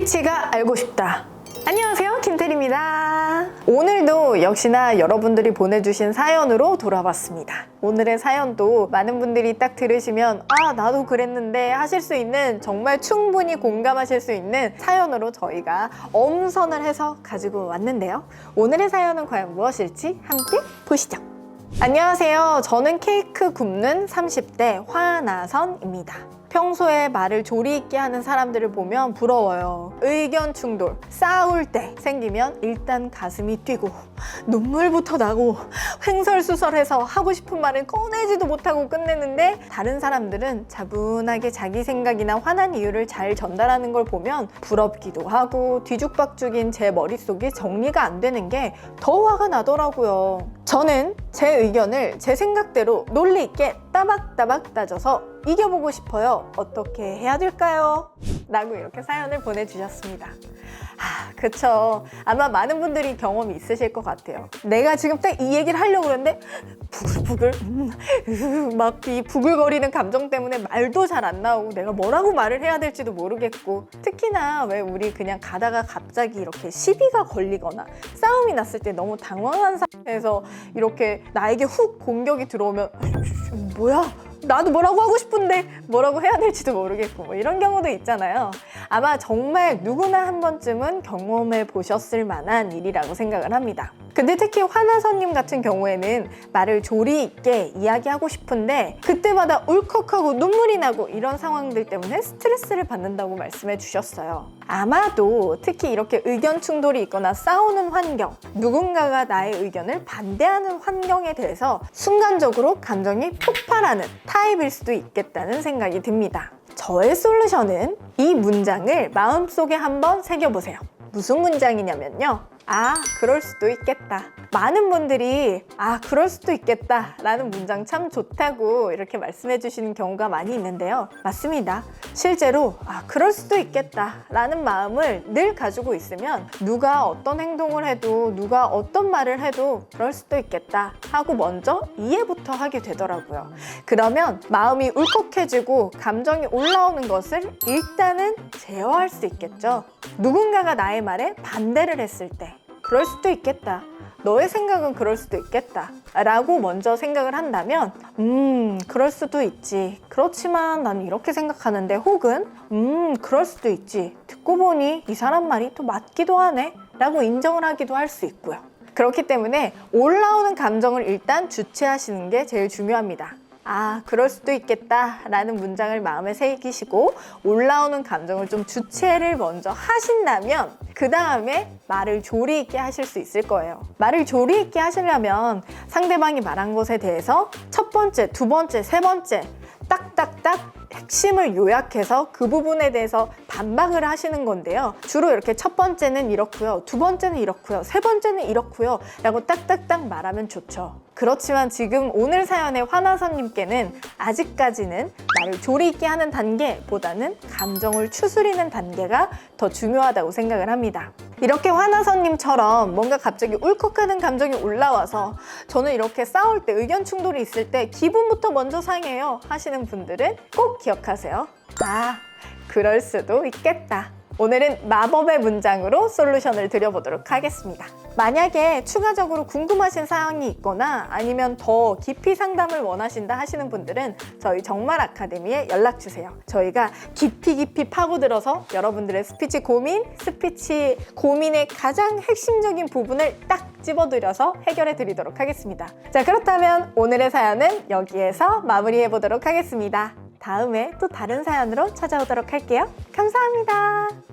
스피치가 알고 싶다. 안녕하세요, 김태리입니다. 오늘도 역시나 여러분들이 보내주신 사연으로 돌아왔습니다. 오늘의 사연도 많은 분들이 딱 들으시면 아, 나도 그랬는데 하실 수 있는 정말 충분히 공감하실 수 있는 사연으로 저희가 엄선을 해서 가지고 왔는데요. 오늘의 사연은 과연 무엇일지 함께 보시죠. 안녕하세요. 저는 케이크 굽는 30대 화나선입니다. 평소에 말을 조리 있게 하는 사람들을 보면 부러워요. 의견 충돌, 싸울 때 생기면 일단 가슴이 뛰고 눈물부터 나고 횡설수설해서 하고 싶은 말은 꺼내지도 못하고 끝내는데 다른 사람들은 차분하게 자기 생각이나 화난 이유를 잘 전달하는 걸 보면 부럽기도 하고 뒤죽박죽인 제 머릿속이 정리가 안 되는 게 더 화가 나더라고요. 저는 제 의견을 제 생각대로 논리 있게 따박따박 따져서 이겨보고 싶어요. 어떻게 해야 될까요? 라고 이렇게 사연을 보내주셨습니다. 아, 그쵸. 아마 많은 분들이 경험이 있으실 것 같아요. 내가 지금 딱 이 얘기를 하려고 그러는데 부글부글 음, 막이 부글거리는 감정 때문에 말도 잘 안 나오고 내가 뭐라고 말을 해야 될지도 모르겠고 특히나 왜 우리 그냥 가다가 갑자기 이렇게 시비가 걸리거나 싸움이 났을 때 너무 당황한 상태에서 이렇게 나에게 훅 공격이 들어오면 뭐야 나도 뭐라고 하고 싶은데 뭐라고 해야 될지도 모르겠고 뭐 이런 경우도 있잖아요. 아마 정말 누구나 한 번쯤은 경험해 보셨을 만한 일이라고 생각을 합니다. 근데 특히 화나선님 같은 경우에는 말을 조리 있게 이야기하고 싶은데 그때마다 울컥하고 눈물이 나고 이런 상황들 때문에 스트레스를 받는다고 말씀해 주셨어요. 아마도 특히 이렇게 의견 충돌이 있거나 싸우는 환경, 누군가가 나의 의견을 반대하는 환경에 대해서 순간적으로 감정이 폭발하는 타입일 수도 있겠다는 생각이 듭니다. 저의 솔루션은 이 문장을 마음속에 한번 새겨보세요. 무슨 문장이냐면요. 아, 그럴 수도 있겠다. 많은 분들이 아, 그럴 수도 있겠다. 라는 문장 참 좋다고 이렇게 말씀해 주시는 경우가 많이 있는데요. 맞습니다. 실제로 아, 그럴 수도 있겠다. 라는 마음을 늘 가지고 있으면 누가 어떤 행동을 해도 누가 어떤 말을 해도 그럴 수도 있겠다. 하고 먼저 이해부터 하게 되더라고요. 그러면 마음이 울컥해지고 감정이 올라오는 것을 일단은 제어할 수 있겠죠. 누군가가 나의 말에 반대를 했을 때 그럴 수도 있겠다. 너의 생각은 그럴 수도 있겠다. 라고 먼저 생각을 한다면, 음, 그럴 수도 있지. 그렇지만 난 이렇게 생각하는데, 혹은, 음, 그럴 수도 있지. 듣고 보니 이 사람 말이 또 맞기도 하네. 라고 인정을 하기도 할 수 있고요. 그렇기 때문에 올라오는 감정을 일단 주체하시는 게 제일 중요합니다. 아, 그럴 수도 있겠다. 라는 문장을 마음에 새기시고 올라오는 감정을 좀 주체를 먼저 하신다면 그 다음에 말을 조리 있게 하실 수 있을 거예요. 말을 조리 있게 하시려면 상대방이 말한 것에 대해서 첫 번째, 두 번째, 세 번째 딱딱딱 핵심을 요약해서 그 부분에 대해서 반박을 하시는 건데요. 주로 이렇게 첫 번째는 이렇고요. 두 번째는 이렇고요. 세 번째는 이렇고요. 라고 딱딱딱 말하면 좋죠. 그렇지만 지금 오늘 사연의 화나선님께는 아직까지는 나를 조리 있게 하는 단계보다는 감정을 추스리는 단계가 더 중요하다고 생각을 합니다. 이렇게 화나선님처럼 뭔가 갑자기 울컥하는 감정이 올라와서 저는 이렇게 싸울 때 의견 충돌이 있을 때 기분부터 먼저 상해요 하시는 분들은 꼭 기억하세요. 아, 그럴 수도 있겠다. 오늘은 마법의 문장으로 솔루션을 드려보도록 하겠습니다. 만약에 추가적으로 궁금하신 사항이 있거나 아니면 더 깊이 상담을 원하신다 하시는 분들은 저희 정말 아카데미에 연락 주세요. 저희가 깊이 깊이 파고들어서 여러분들의 스피치 고민, 스피치 고민의 가장 핵심적인 부분을 딱 집어들여서 해결해 드리도록 하겠습니다. 자, 그렇다면 오늘의 사연은 여기에서 마무리해 보도록 하겠습니다. 다음에 또 다른 사연으로 찾아오도록 할게요. 감사합니다.